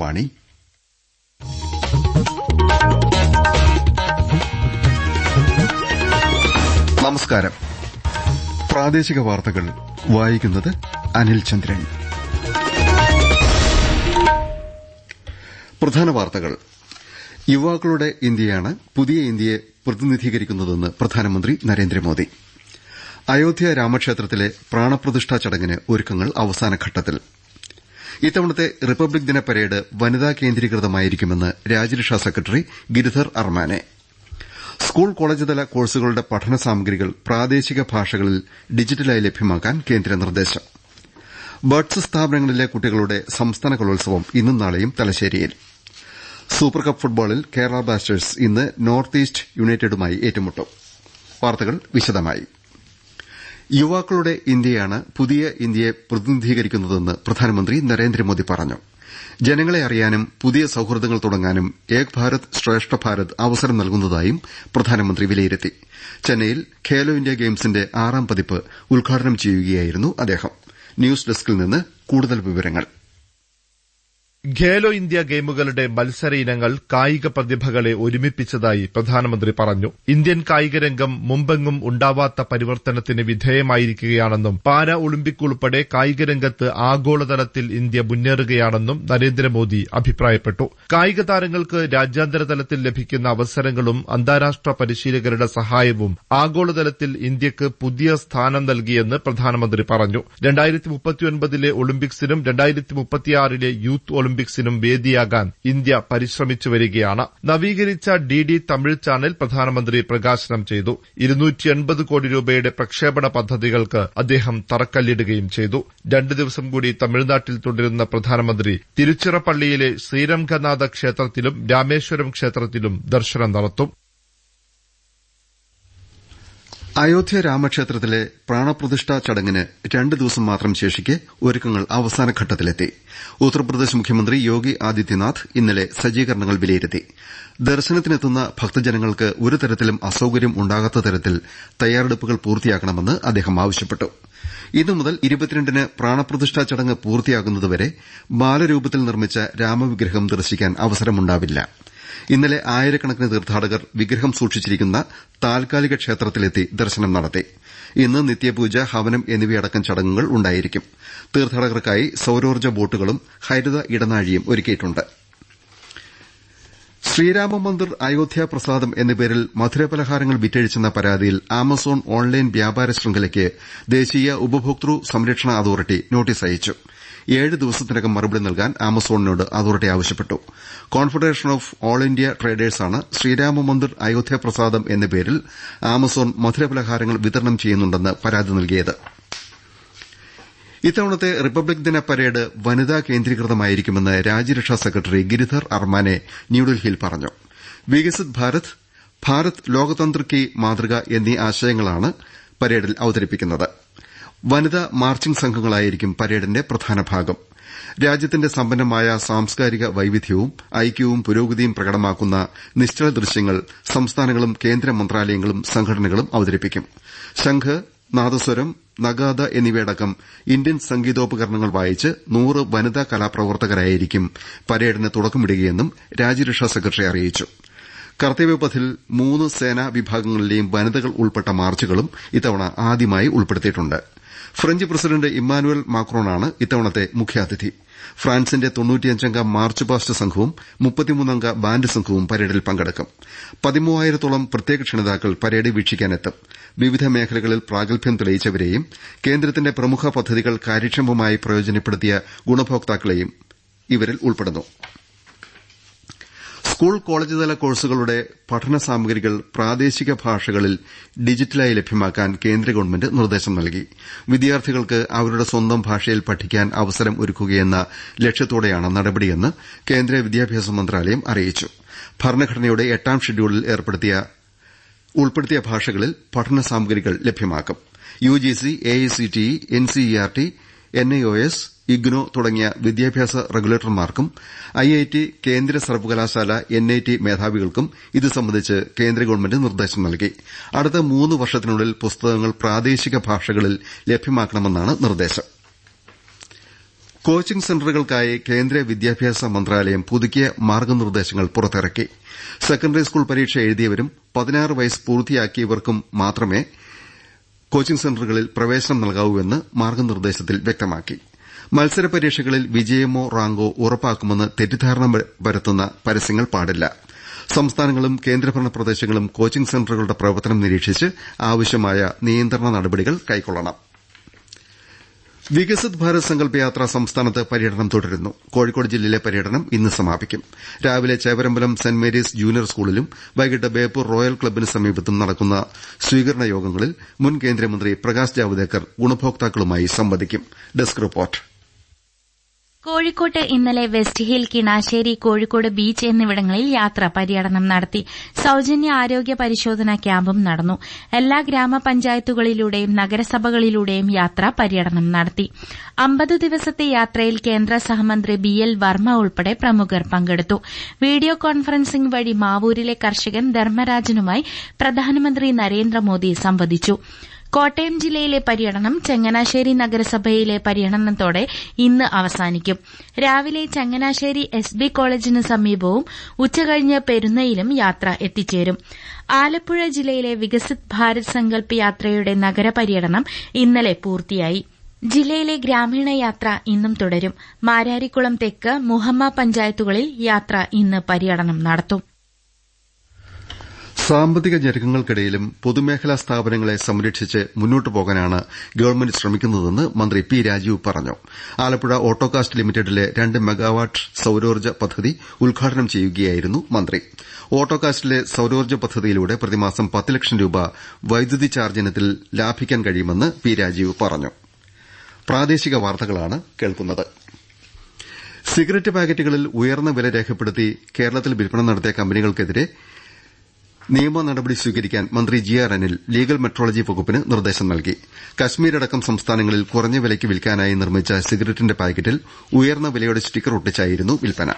ആകാശവാണി നമസ്കാരം. പ്രാദേശിക വാർത്തകൾ വായിക്കുന്നത് അനിൽ ചന്ദ്രൻ. പ്രധാന വാർത്തകൾ. യുവാക്കളുടെ ഇന്ത്യയാണ് പുതിയ ഇന്ത്യയെ പ്രതിനിധീകരിക്കുന്നതെന്ന് പ്രധാനമന്ത്രി നരേന്ദ്രമോദി. അയോധ്യ രാമക്ഷേത്രത്തിലെ പ്രാണപ്രതിഷ്ഠാ ചടങ്ങിന് ഒരുക്കങ്ങൾ അവസാനഘട്ടത്തിൽ. ഇത്തവണത്തെ റിപ്പബ്ലിക് ദിന പരേഡ് വനിതാ കേന്ദ്രീകൃതമായിരിക്കുമെന്ന് രാജ്യരക്ഷാ secretary Giridhar Aramane. School college തല കോഴ്സുകളുടെ പഠന സാമഗ്രികൾ പ്രാദേശിക ഭാഷകളിൽ ഡിജിറ്റലായി ലഭ്യമാക്കാൻ കേന്ദ്ര നിർദ്ദേശം. ബഡ്സ് സ്ഥാപനങ്ങളിലെ കുട്ടികളുടെ സംസ്ഥാന കലോത്സവം ഇന്നും നാളെയും തലശ്ശേരിയിൽ. സൂപ്പർ കപ്പ് ഫുട്ബോളിൽ കേരള ബ്ലാസ്റ്റേഴ്സ് ഇന്ന് നോർത്ത് ഈസ്റ്റ് യുണൈറ്റഡുമായി ഏറ്റുമുട്ടും. വാർത്തകൾ വിശദമായി. യുവാക്കളുടെ ഇന്ത്യയാണ് പുതിയ ഇന്ത്യയെ പ്രതിനിധീകരിക്കുന്നതെന്ന് പ്രധാനമന്ത്രി നരേന്ദ്രമോദി പറഞ്ഞു. ജനങ്ങളെ അറിയാനും പുതിയ സൌഹൃദങ്ങൾ തുടങ്ങാനും ഏക് ഭാരത് ശ്രേഷ്ഠ ഭാരത് അവസരം നൽകുന്നതായും പ്രധാനമന്ത്രി വിലയിരുത്തി. ചെന്നൈയിൽ ഖേലോ ഇന്ത്യ ഗെയിംസിന്റെ ആറാം പതിപ്പ് ഉദ്ഘാടനം ചെയ്യുകയായിരുന്നു അദ്ദേഹം. ന്യൂസ് ഡെസ്കിൽ നിന്ന് കൂടുതൽ വിവരങ്ങൾ. ഖേലോ ഇന്ത്യ ഗെയിമുകളുടെ മത്സര ഇനങ്ങൾ കായിക പ്രതിഭകളെ ഒരുമിപ്പിച്ചതായി പ്രധാനമന്ത്രി പറഞ്ഞു. ഇന്ത്യൻ കായികരംഗം മുമ്പെങ്ങും ഉണ്ടാവാത്ത പരിവർത്തനത്തിന് വിധേയമായിരിക്കുകയാണെന്നും പാരാ ഒളിമ്പിക് ഉൾപ്പെടെ കായികരംഗത്ത് ആഗോളതലത്തിൽ ഇന്ത്യ മുന്നേറുകയാണെന്നും നരേന്ദ്രമോദി അഭിപ്രായപ്പെട്ടു. കായിക താരങ്ങൾക്ക് രാജ്യാന്തര തലത്തിൽ ലഭിക്കുന്ന അവസരങ്ങളും അന്താരാഷ്ട്ര പരിശീലകരുടെ സഹായവും ആഗോളതലത്തിൽ ഇന്ത്യയ്ക്ക് പുതിയ സ്ഥാനം നൽകിയെന്ന് പ്രധാനമന്ത്രി പറഞ്ഞു. രണ്ടായിരത്തി മുപ്പത്തിയൊൻപതിലെ ഒളിമ്പിക്സിനും രണ്ടായിരത്തി മുപ്പത്തിയാറിലെ യൂത്ത് ഒളിമ്പിക്സിനും വേദിയാകാൻ ഇന്ത്യ പരിശ്രമിച്ചു വരികയാണ്. നവീകരിച്ച ഡി ഡി തമിഴ് ചാനൽ പ്രധാനമന്ത്രി പ്രകാശനം ചെയ്തു. കോടി രൂപയുടെ പ്രക്ഷേപണ പദ്ധതികൾക്ക് അദ്ദേഹം തറക്കല്ലിടുകയും ചെയ്തു. രണ്ടു ദിവസം കൂടി തമിഴ്നാട്ടിൽ തുടരുന്ന പ്രധാനമന്ത്രി തിരുച്ചിറപ്പള്ളിയിലെ ശ്രീരംഗനാഥ ക്ഷേത്രത്തിലും രാമേശ്വരം ക്ഷേത്രത്തിലും ദർശനം നടത്തും. അയോധ്യ രാമക്ഷേത്രത്തിലെ പ്രാണപ്രതിഷ്ഠാ ചടങ്ങിന് രണ്ട് ദിവസം മാത്രം ശേഷിക്കെ ഒരുക്കങ്ങൾ അവസാനഘട്ടത്തിലെത്തി. ഉത്തർപ്രദേശ് മുഖ്യമന്ത്രി യോഗി ആദിത്യനാഥ് ഇന്നലെ സജ്ജീകരണങ്ങൾ വിലയിരുത്തി. ദർശനത്തിനെത്തുന്ന ഭക്തജനങ്ങൾക്ക് ഒരു തരത്തിലും അസൌകര്യം ഉണ്ടാകാത്ത തരത്തിൽ തയ്യാറെടുപ്പുകൾ പൂർത്തിയാക്കണമെന്ന് അദ്ദേഹം ആവശ്യപ്പെട്ടു. ഇന്നു മുതൽ ഇരുപത്തിരണ്ടിന് പ്രാണപ്രതിഷ്ഠാ ചടങ്ങ് പൂർത്തിയാകുന്നതുവരെ ബാലരൂപത്തിൽ നിർമ്മിച്ച രാമവിഗ്രഹം ദർശിക്കാൻ അവസരമുണ്ടാവില്ല. ഇന്നലെ ആയിരക്കണക്കിന് തീർത്ഥാടകർ വിഗ്രഹം സൂക്ഷിച്ചിരിക്കുന്ന താൽക്കാലിക ക്ഷേത്രത്തിലെത്തി ദർശനം നടത്തി. ഇന്ന് നിത്യപൂജ ഹവനം എന്നിവയടക്കം ചടങ്ങുകൾ ഉണ്ടായിരിക്കും. തീർത്ഥാടകർക്കായി സൌരോർജ ബോട്ടുകളും ഹരിത ഇടനാഴിയും ഒരുക്കിയിട്ടുണ്ട്. ശ്രീരാമ മന്ദിർ അയോധ്യ പ്രസാദം എന്ന പേരിൽ മധുരപലഹാരങ്ങൾ വിറ്റഴിച്ചെന്ന പരാതിയിൽ ആമസോൺ ഓൺലൈൻ വ്യാപാര ശൃംഖലയ്ക്ക് ദേശീയ ഉപഭോക്തൃ സംരക്ഷണ അതോറിറ്റി നോട്ടീസ് അയച്ചു. ഏഴ് ദിവസത്തിനകം മറുപടി നൽകാൻ ആമസോണിനോട് അതോറിറ്റി ആവശ്യപ്പെട്ടു. കോൺഫെഡറേഷൻ ഓഫ് ഓൾ ഇന്ത്യ ട്രേഡേഴ്സാണ് ശ്രീരാമ മന്ദിർ അയോധ്യ പ്രസാദം എന്ന പേരിൽ ആമസോൺ മധുരപലഹാരങ്ങൾ വിതരണം ചെയ്യുന്നുണ്ടെന്ന് പരാതി നൽകിയത്. ഇത്തവണത്തെ റിപ്പബ്ലിക് ദിന പരേഡ് വനിതാ കേന്ദ്രീകൃതമായിരിക്കുമെന്ന് രാജ്യരക്ഷാ സെക്രട്ടറി ഗിരിധർ അർമാനെ ന്യൂഡൽഹിയിൽ പറഞ്ഞു. വികസിത് ഭാരത് ഭാരത് ലോകതന്ത്ര മാതൃക എന്നീ ആശയങ്ങളാണ് പരേഡിൽ അവതരിപ്പിക്കുന്നത്. വനിതാ മാർച്ചിംഗ് സംഘങ്ങളായിരിക്കും പരേഡിന്റെ പ്രധാന ഭാഗം. രാജ്യത്തിന്റെ സമ്പന്നമായ സാംസ്കാരിക വൈവിധ്യവും ഐക്യവും പുരോഗതിയും പ്രകടമാക്കുന്ന നിശ്ചല ദൃശ്യങ്ങൾ സംസ്ഥാനങ്ങളും കേന്ദ്ര മന്ത്രാലയങ്ങളും സംഘടനകളും അവതരിപ്പിക്കും. ശംഖ് നാദസ്വരം നഗാദ എന്നിവയടക്കം ഇന്ത്യൻ സംഗീതോപകരണങ്ങൾ വായിച്ച് നൂറ് വനിതാ കലാപ്രവർത്തകരായിരിക്കും പരേഡിന് തുടക്കമിടുകയെന്നും രാജ്യരക്ഷാ സെക്രട്ടറി അറിയിച്ചു. കർത്തവ്യപഥിൽ മൂന്ന് സേനാ വിഭാഗങ്ങളിലെയും വനിതകൾ ഉൾപ്പെട്ട മാർച്ചുകളും ഇത്തവണ ആദ്യമായി ഉൾപ്പെടുത്തിയിട്ടുണ്ട്. ഫ്രഞ്ച് പ്രസിഡന്റ് ഇമ്മാനുവൽ മാക്രോണാണ് ഇത്തവണത്തെ മുഖ്യാതിഥി. ഫ്രാൻസിന്റെ തൊണ്ണൂറ്റിയഞ്ചംഗ മാർച്ച് പാസ്റ്റ് സംഘവും മുപ്പത്തിമൂന്നംഗ ബാൻഡ് സംഘവും പരേഡിൽ പങ്കെടുക്കും. പതിമൂവായിരത്തോളം പ്രത്യേക ക്ഷണിതാക്കൾ പരേഡ് വീക്ഷിക്കാനെത്തും. വിവിധ മേഖലകളിൽ പ്രാഗൽഭ്യം തെളിയിച്ചവരെയും കേന്ദ്രത്തിന്റെ പ്രമുഖ പദ്ധതികൾ കാര്യക്ഷമമായി പ്രയോജനപ്പെടുത്തിയ ഗുണഭോക്താക്കളെയും ഇവരിൽ ഉൾപ്പെടുന്നു. സ്കൂൾ കോളേജ് തല കോഴ്സുകളുടെ പഠന സാമഗ്രികൾ പ്രാദേശിക ഭാഷകളിൽ ഡിജിറ്റലായി ലഭ്യമാക്കാൻ കേന്ദ്ര ഗവൺമെന്റ് നിർദ്ദേശം നൽകി. വിദ്യാർത്ഥികൾക്ക് അവരുടെ സ്വന്തം ഭാഷയിൽ പഠിക്കാൻ അവസരം ഒരുക്കുകയെന്ന ലക്ഷ്യത്തോടെയാണ് നടപടിയെന്ന് കേന്ദ്ര വിദ്യാഭ്യാസ മന്ത്രാലയം അറിയിച്ചു. ഭരണഘടനയുടെ എട്ടാം ഷെഡ്യൂളിൽ ഉൾപ്പെടുത്തിയ ഭാഷകളിൽ പഠന സാമഗ്രികൾ ലഭ്യമാക്കും. UGC AICTE NCERT NIOS IGNOU തുടങ്ങിയ വിദ്യാഭ്യാസ റെഗുലേറ്റർമാർക്കും ഐഐടി കേന്ദ്ര സർവകലാശാല എൻഐടി മേധാവികൾക്കും ഇത് സംബന്ധിച്ച് കേന്ദ്ര ഗവൺമെന്റ് നിർദ്ദേശം നൽകി. അടുത്ത മൂന്ന് വർഷത്തിനുള്ളിൽ പുസ്തകങ്ങൾ പ്രാദേശിക ഭാഷകളിൽ ലഭ്യമാക്കണമെന്നാണ് നിർദ്ദേശം. കോച്ചിംഗ് സെന്ററുകൾക്കായി കേന്ദ്ര വിദ്യാഭ്യാസ മന്ത്രാലയം പുതുക്കിയ മാർഗനിർദ്ദേശങ്ങൾ പുറത്തിറക്കി. സെക്കൻഡറി സ്കൂൾ പരീക്ഷ എഴുതിയവരും പതിനാറ് വയസ്സ് പൂർത്തിയാക്കിയവർക്കും മാത്രമേ കോച്ചിംഗ് സെന്ററുകളിൽ പ്രവേശനം നൽകാവൂവെന്ന് മാർഗനിർദ്ദേശത്തിൽ വ്യക്തമാക്കി. മത്സര പരീക്ഷകളിൽ വിജയമോ റാങ്കോ ഉറപ്പാക്കുമെന്ന് തെറ്റിദ്ധാരണ പരത്തുന്ന പരസ്യങ്ങൾ പാടില്ല. സംസ്ഥാനങ്ങളും കേന്ദ്രഭരണ പ്രദേശങ്ങളും കോച്ചിംഗ് സെന്ററുകളുടെ പ്രവർത്തനം നിരീക്ഷിച്ച് ആവശ്യമായ നിയന്ത്രണ നടപടികൾ കൈക്കൊള്ളണം. വികസിത് ഭാരത് സങ്കല്പ യാത്ര സംസ്ഥാനത്ത് പര്യടനം തുടരുന്നു. കോഴിക്കോട് ജില്ലയിലെ പര്യടനം ഇന്ന് സമാപിക്കും. രാവിലെ ചേവരമ്പലം സെന്റ് മേരീസ് ജൂനിയർ സ്കൂളിലും വൈകിട്ട് ബേപ്പൂർ റോയൽ ക്ലബിന് സമീപത്തും നടക്കുന്ന സ്വീകരണ യോഗങ്ങളിൽ മുൻ കേന്ദ്രമന്ത്രി പ്രകാശ് ജാവ്ദേക്കർ ഗുണഭോക്താക്കളുമായി സംവദിക്കും. Desk report. കോഴിക്കോട്ട് ഇന്നലെ west hill Kinassery Kozhikode beach എന്നിവിടങ്ങളിൽ യാത്ര പര്യടനം നടത്തി. സൌജന്യ ആരോഗ്യ പരിശോധനാ ക്യാമ്പും നടന്നു. എല്ലാ ഗ്രാമപഞ്ചായത്തുകളിലൂടെയും നഗരസഭകളിലൂടെയും യാത്ര പര്യടനം നടത്തി. അമ്പത് ദിവസത്തെ യാത്രയിൽ കേന്ദ്ര സഹമന്ത്രി ബി എൽ വർമ്മ ഉൾപ്പെടെ പ്രമുഖർ പങ്കെടുത്തു. വീഡിയോ കോൺഫറൻസിംഗ് വഴി മാവൂരിലെ കർഷകൻ ധർമ്മരാജനുമായി പ്രധാനമന്ത്രി നരേന്ദ്രമോദി സംവദിച്ചു. കോട്ടയം ജില്ലയിലെ പര്യടനം ചങ്ങനാശ്ശേരി നഗരസഭയിലെ പര്യടനത്തോടെ ഇന്ന് അവസാനിക്കും. രാവിലെ ചങ്ങനാശ്ശേരി എസ് ബി കോളേജിന് സമീപവും ഉച്ചകഴിഞ്ഞ് പെരുന്നയിലും യാത്ര എത്തിച്ചേരും. ആലപ്പുഴ ജില്ലയിലെ വികസിത് ഭാരത് സങ്കല്പ് യാത്രയുടെ നഗരപര്യടനം ഇന്നലെ പൂർത്തിയായി. ജില്ലയിലെ ഗ്രാമീണ യാത്ര ഇന്നും തുടരും. മാരാരിക്കുളം തെക്ക് മുഹമ്മ പഞ്ചായത്തുകളിൽ യാത്ര ഇന്ന് പര്യടനം നടത്തും. സാമ്പത്തിക ഞെരുക്കങ്ങൾക്കിടയിലും പൊതുമേഖലാ സ്ഥാപനങ്ങളെ സംരക്ഷിച്ച് മുന്നോട്ട് പോകാനാണ് ഗവൺമെന്റ് ശ്രമിക്കുന്നതെന്ന് മന്ത്രി പി രാജീവ് പറഞ്ഞു. ആലപ്പുഴ ഓട്ടോകാസ്റ്റ് ലിമിറ്റഡിലെ രണ്ട് മെഗാവാട്ട് സൌരോർജ പദ്ധതി ഉദ്ഘാടനം ചെയ്യുകയായിരുന്നു മന്ത്രി. ഓട്ടോകാസ്റ്റിലെ സൌരോർജ പദ്ധതിയിലൂടെ പ്രതിമാസം പത്ത് ലക്ഷം രൂപ വൈദ്യുതി ചാർജ് ഇനത്തിൽ ലാഭിക്കാൻ കഴിയുമെന്ന് പി രാജീവ് പറഞ്ഞു. സിഗരറ്റ് പാക്കറ്റുകളിൽ ഉയർന്ന വില രേഖപ്പെടുത്തി കേരളത്തിൽ വിൽപ്പന നടത്തിയ കമ്പനികൾക്കെതിരെ നിയമ നടപടി സ്വീകരിക്കാൻ മന്ത്രി G R Anil legal metrology വകുപ്പിന് നിർദ്ദേശം നൽകി. കശ്മീരടക്കം സംസ്ഥാനങ്ങളിൽ കുറഞ്ഞ വിലയ്ക്ക് വിൽക്കാനായി നിർമ്മിച്ച സിഗരറ്റിന്റെ പാക്കറ്റിൽ ഉയർന്ന വിലയുടെ സ്റ്റിക്കർ ഒട്ടിച്ചായിരുന്നു വിൽപ്പന.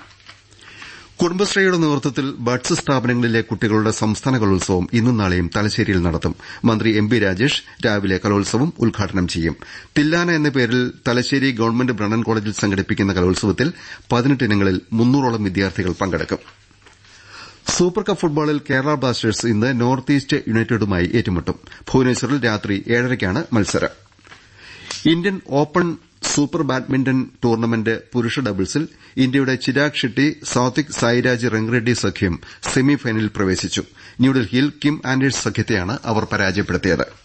കുടുംബശ്രീയുടെ നേതൃത്വത്തിൽ ബഡ്സ് സ്ഥാപനങ്ങളിലെ കുട്ടികളുടെ സംസ്ഥാന കലോത്സവം ഇന്നും നാളെയും തലശ്ശേരിയിൽ നടത്തും. മന്ത്രി എം ബി രാജേഷ് രാവിലെ കലോത്സവം ഉദ്ഘാടനം ചെയ്യും. തില്ലാന എന്ന പേരിൽ തലശ്ശേരി ഗവൺമെന്റ് ബ്രണ്ണൻ കോളേജിൽ സംഘടിപ്പിക്കുന്ന കലോത്സവത്തിൽ പതിനെട്ട് ഇനങ്ങളിൽ മുന്നൂറോളം വിദ്യാർത്ഥികൾ പങ്കെടുക്കും. സൂപ്പർ കപ്പ് ഫുട്ബോളിൽ കേരള ബ്ലാസ്റ്റേഴ്സ് ഇന്ന് നോർത്ത് ഈസ്റ്റ് യുണൈറ്റഡുമായി ഏറ്റുമുട്ടും. ഭുവനേശ്വറിൽ രാത്രി ഏഴരയ്ക്കാണ് മത്സരം. Indian open super badminton tournament പുരുഷ ഡബിൾസിൽ ഇന്ത്യയുടെ ചിരാഗ് ഷെട്ടി സാത്വിക് സായിരാജ് റെങ്റെഡ്ഡി സഖ്യം സെമിഫൈനലിൽ പ്രവേശിച്ചു. ന്യൂഡൽഹിയിൽ കിം ആൻഡേഴ്സ് സഖ്യത്തെയാണ് അവർ പരാജയപ്പെടുത്തിയത്.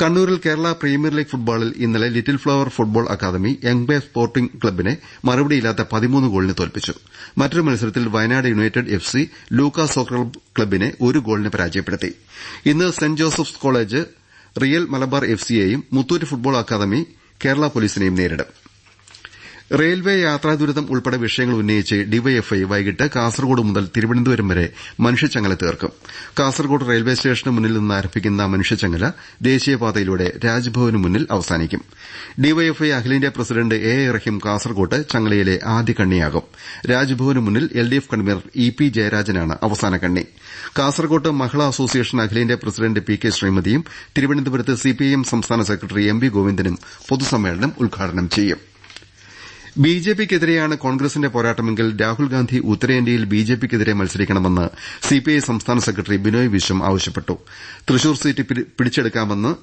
കണ്ണൂരിൽ കേരള പ്രീമിയർ ലീഗ് ഫുട്ബോളിൽ ഇന്നലെ little flower football academy young bay sporting ക്ലബിനെ മറുപടിയില്ലാത്ത പതിമൂന്ന് ഗോളിന് തോൽപ്പിച്ചു. മറ്റൊരു മത്സരത്തിൽ Wayanad united F C Luca soccer ക്ലബിനെ ഒരു ഗോളിന് പരാജയപ്പെടുത്തി. ഇന്ന് saint Joseph's college real Malabar F സിയെയും Muthoot football academy Kerala പോലീസിനെയും നേരിടും. റെയിൽവേ യാത്രാദുരിതം ഉൾപ്പെടെ വിഷയങ്ങൾ ഉന്നയിച്ച് ഡിവൈഎഫ്ഐ വൈകിട്ട് കാസർകോട് മുതൽ തിരുവനന്തപുരം വരെ മനുഷ്യച്ചങ്ങല തീർക്കും. കാസർകോട് റെയിൽവേ സ്റ്റേഷന് മുന്നിൽ നിന്ന് ആരംഭിക്കുന്ന മനുഷ്യച്ചങ്ങല ദേശീയപാതയിലൂടെ രാജ്ഭവന് മുന്നിൽ അവസാനിക്കും. ഡിവൈഎഫ്ഐ അഖിലേന്ത്യാ പ്രസിഡന്റ് എ എ റഹീം കാസർകോട്ട് ചങ്ങലയിലെ ആദ്യ കണ്ണിയാകും. രാജ്ഭവന് മുന്നിൽ എൽഡിഎഫ് കൺവീനർ ഇ പി ജയരാജനാണ് അവസാന കണ്ണി. കാസർകോട്ട് മഹിളാ അസോസിയേഷൻ അഖിലേന്ത്യാ പ്രസിഡന്റ് പി കെ ശ്രീമതിയും തിരുവനന്തപുരത്ത് സിപിഐഎം സംസ്ഥാന സെക്രട്ടറി എം വി ഗോവിന്ദനും പൊതുസമ്മേളനം ഉദ്ഘാടനം ചെയ്യും. ബിജെപിക്കെതിരെയാണ് കോൺഗ്രസിന്റെ പോരാട്ടമെങ്കിൽ രാഹുൽഗാന്ധി ഉത്തരേന്ത്യയിൽ ബിജെപിക്കെതിരെ മത്സരിക്കണമെന്ന് സിപിഐ സംസ്ഥാന സെക്രട്ടറി ബിനോയ് വിശ്വം ആവശ്യപ്പെട്ടു. തൃശൂർ സീറ്റ് പിടിച്ചെടുക്കാമെന്ന്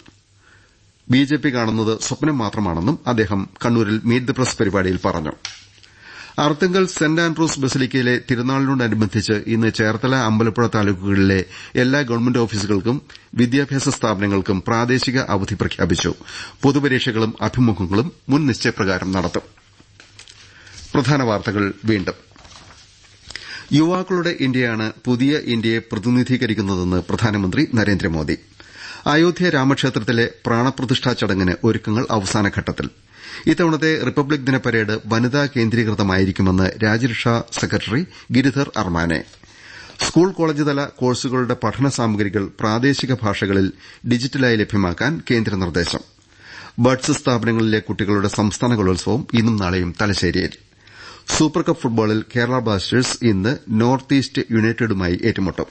ബിജെപി കാണുന്നത് സ്വപ്നം മാത്രമാണെന്നും അദ്ദേഹം കണ്ണൂരിൽ മീറ്റ് ദി പ്രസ് പരിപാടിയിൽ പറഞ്ഞു. അർത്തുങ്കൽ സെന്റ് ആൻഡ്രൂസ് ബസലിക്കയിലെ തിരുനാളിനോടനുബന്ധിച്ച് ഇന്ന് ചേർത്തല അമ്പലപ്പുഴ താലൂക്കുകളിലെ എല്ലാ ഗവൺമെന്റ് ഓഫീസുകൾക്കും വിദ്യാഭ്യാസ സ്ഥാപനങ്ങൾക്കും പ്രാദേശിക അവധി പ്രഖ്യാപിച്ചു. പൊതുപരീക്ഷകളും അഭിമുഖങ്ങളും മുൻ നിശ്ചയപ്രകാരം നടത്തും. പ്രധാന വാർത്തകൾ വീണ്ടും. യുവാക്കളുടെ ഇന്ത്യയാണ് പുതിയ ഇന്ത്യയെ പ്രതിനിധീകരിക്കുന്നതെന്ന് പ്രധാനമന്ത്രി നരേന്ദ്രമോദി. അയോധ്യ രാമക്ഷേത്രത്തിലെ പ്രാണപ്രതിഷ്ഠാ ചടങ്ങിന് ഒരുക്കങ്ങൾ അവസാനഘട്ടത്തിൽ. ഇത്തവണത്തെ റിപ്പബ്ലിക് ദിന പരേഡ് വനിതാ കേന്ദ്രീകൃതമായിരിക്കുമെന്ന് രാജ്യരക്ഷാ secretary Giridhar Aramane. School college തല കോഴ്സുകളുടെ പഠന സാമഗ്രികൾ പ്രാദേശിക ഭാഷകളിൽ ഡിജിറ്റലായി ലഭ്യമാക്കാൻ കേന്ദ്ര നിർദ്ദേശം. ബഡ്സ് സ്ഥാപനങ്ങളിലെ കുട്ടികളുടെ സംസ്ഥാന കലോത്സവം ഇന്നും നാളെയും തലശ്ശേരിയിൽ. സൂപ്പർ കപ്പ് ഫുട്ബോളിൽ കേരള ബ്ലാസ്റ്റേഴ്സ് ഇന്ന് നോർത്ത് ഈസ്റ്റ് യുണൈറ്റഡുമായി ഏറ്റുമുട്ടും.